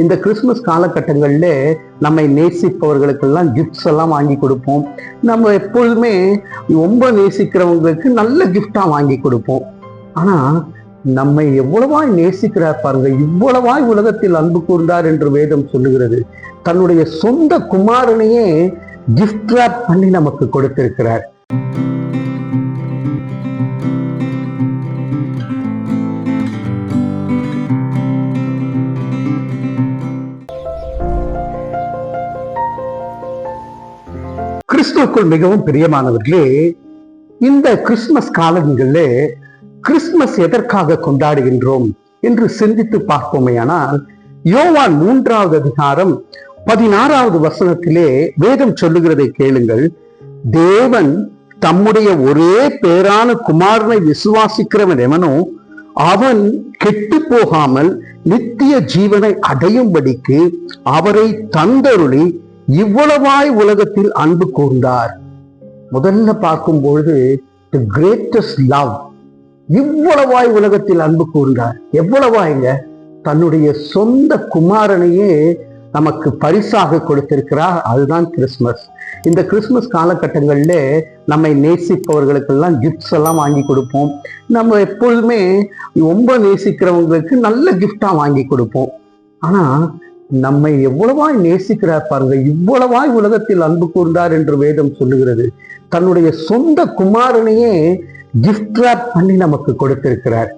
இந்த கிறிஸ்துமஸ் காலகட்டங்களில் நம்மை நேசிப்பவர்களுக்கெல்லாம் கிஃப்ட்ஸ் எல்லாம் வாங்கி கொடுப்போம். நம்ம எப்பொழுதுமே ரொம்ப நேசிக்கிறவங்களுக்கு நல்ல கிஃப்டாக வாங்கி கொடுப்போம். ஆனா நம்மை எவ்வளவாய் நேசிக்கிறார் பாருங்க இவ்வளவாய் உலகத்தில் அன்பு கூர்ந்தார் என்று வேதம் சொல்லுகிறது. தன்னுடைய சொந்த குமாரனையே கிஃப்ட் ராப் பண்ணி நமக்கு கொடுத்திருக்கிறார். கிறிஸ்துவுக்குள் மிகவும் பிரியமானவர்களே இந்த கிறிஸ்துமஸ் காலங்களிலே கிறிஸ்துமஸ் எதற்காக கொண்டாடுகின்றோம் என்று சிந்தித்து பார்ப்போமேயானால் யோவான் மூன்றாவது அதிகாரம் பதினாறாவது வசனத்திலே வேதம் சொல்லுகிறதை கேளுங்கள். தேவன் தம்முடைய ஒரே பேரான குமாரனை விசுவாசிக்கிறவன் எவனோ அவன் கெட்டு போகாமல் நித்திய ஜீவனை அடையும்படிக்கு அவரை தந்தருளி இவ்வளவாய் உலகத்தில் அன்பு கூர்ந்தார். முதல்ல பார்க்கும் பொழுது தி கிரேட்டஸ்ட் லவ் இவ்வளவாய் உலகத்தில் அன்பு கூர்ந்தார். எவ்வளவாய்ங்க? தன்னுடைய சொந்த குமாரனையே நமக்கு பரிசாக கொடுத்திருக்கிறார். அதுதான் கிறிஸ்மஸ். இந்த கிறிஸ்மஸ் காலகட்டங்களில் நம்மை நேசிப்பவர்களுக்கெல்லாம் கிஃப்ட்ஸ் எல்லாம் வாங்கி கொடுப்போம். நம்ம எப்பொழுதுமே ரொம்ப நேசிக்கிறவங்களுக்கு நல்ல கிஃப்டாக வாங்கி கொடுப்போம். ஆனா நம்மை எவ்வளவாய் நேசிக்கிறார் பாருங்க. இவ்வளவாய் உலகத்தில் அன்பு கூர்ந்தார் என்று வேதம் சொல்லுகிறது. தன்னுடைய சொந்த குமாரனையே கிஃப்ட் ராப் பண்ணி நமக்கு கொடுத்திருக்கிறார்.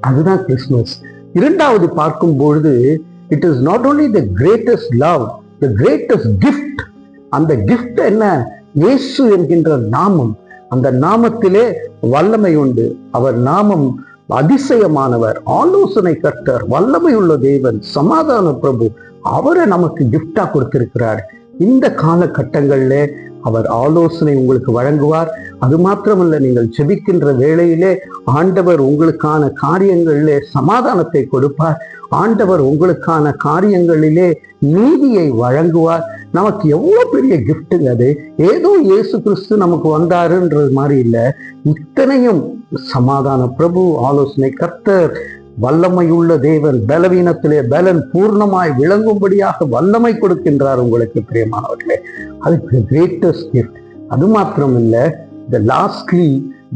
அதுதான் கிறிஸ்துமஸ். இரண்டாவது பார்க்கும் பொழுது it is not only the greatest love the greatest gift அந்த கிஃப்ட் என்ன? இயேசு என்கின்ற நாமம். அந்த நாமத்திலே வல்லமை உண்டு. அவர் நாமம் அதிசயமானவர் ஆலோசனை கர்த்தர் வல்லமை உள்ள தேவன் சமாதான பிரபு. அவரை நமக்கு கிஃப்டா கொடுத்திருக்கிறார். இந்த காலகட்டங்கள்ல அவர் ஆலோசனை உங்களுக்கு வழங்குவார். அது மாத்திரமல்ல நீங்கள் ஜெபிக்கின்ற வேளையிலே ஆண்டவர் உங்களுக்கான காரியங்களிலே சமாதானத்தை கொடுப்பார். ஆண்டவர் உங்களுக்கான காரியங்களிலே நீதியை வழங்குவார். நமக்கு எவ்வளவு பெரிய கிஃப்ட்டுங்க அது? ஏதோ இயேசு கிறிஸ்து நமக்கு வந்தாருன்றது மாதிரி இல்லை. இத்தனையும் சமாதான பிரபு ஆலோசனை கர்த்தர் வல்லமையுள்ள தேவன் பலவீனத்திலே பலன் பூர்ணமாய் விளங்கும்படியாக வல்லமை கொடுக்கின்றார் உங்களுக்கு பிரியமானவர்களே. அதுக்கு கிரேட்டஸ்ட் கிஃப்ட் அது மாத்திரம் இல்லை the lastly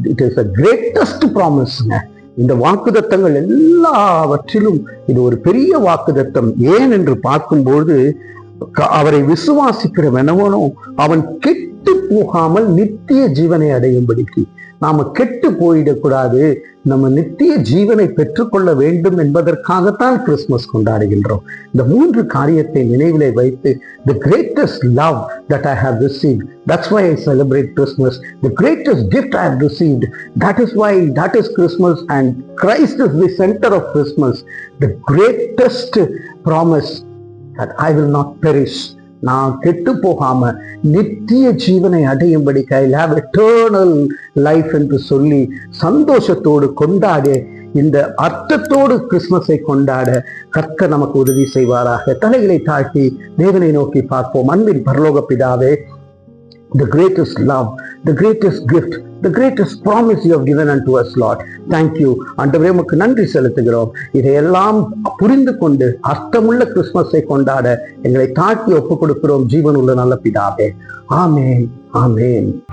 it is a greatest ப்ராமிஸ்ங்க இந்த வாக்குதத்தங்கள் எல்லாவற்றிலும் இது ஒரு பெரிய வாக்குதத்தம் ஏன் என்று பார்க்கும்போது அவரை விசுவாசிக்கிறவனவனும் அவன் கெட்டு போகாமல் நித்திய ஜீவனை அடையும்படிக்கு. நாம கெட்டு போயிடக்கூடாது. நம்ம நித்திய ஜீவனை பெற்றுக்கொள்ள வேண்டும் என்பதற்காகத்தான் கிறிஸ்துமஸ் கொண்டாடுகின்றோம். இந்த மூன்று காரியத்தை நினைவிலே வைத்து the greatest love that I have receive that's why I celebrate Christmas the greatest gift I have received that is why that is Christmas and Christ is the centre of Christmas the greatest promise that I will not perish நான் கெட்டு போகாம நித்திய ஜீவனை அடையும்படி கையில் have eternal life என்று சொல்லி சந்தோஷத்தோடு கொண்டாட இந்த அர்த்தத்தோடு கிறிஸ்மஸை கொண்டாட கர்த்த நமக்கு உதவி செய்வாராக. தலைகளை தாழ்த்தி தேவனை நோக்கி பார்ப்போம். அன்பின் பரலோக பிதாவே the greatest love the greatest gift the greatest promise you have given unto us, Lord. Thank you. உமக்கு நன்றி செலுத்துகிறோம். இதையெல்லாம் புரிந்து கொண்டு அர்த்தமுள்ள கிறிஸ்துமஸை கொண்டாட எங்களை தாக்கி ஒப்புக் கொடுக்கிறோம் ஜீவனுள்ள நல்ல பிதாவே. ஆமேன். ஆமேன்.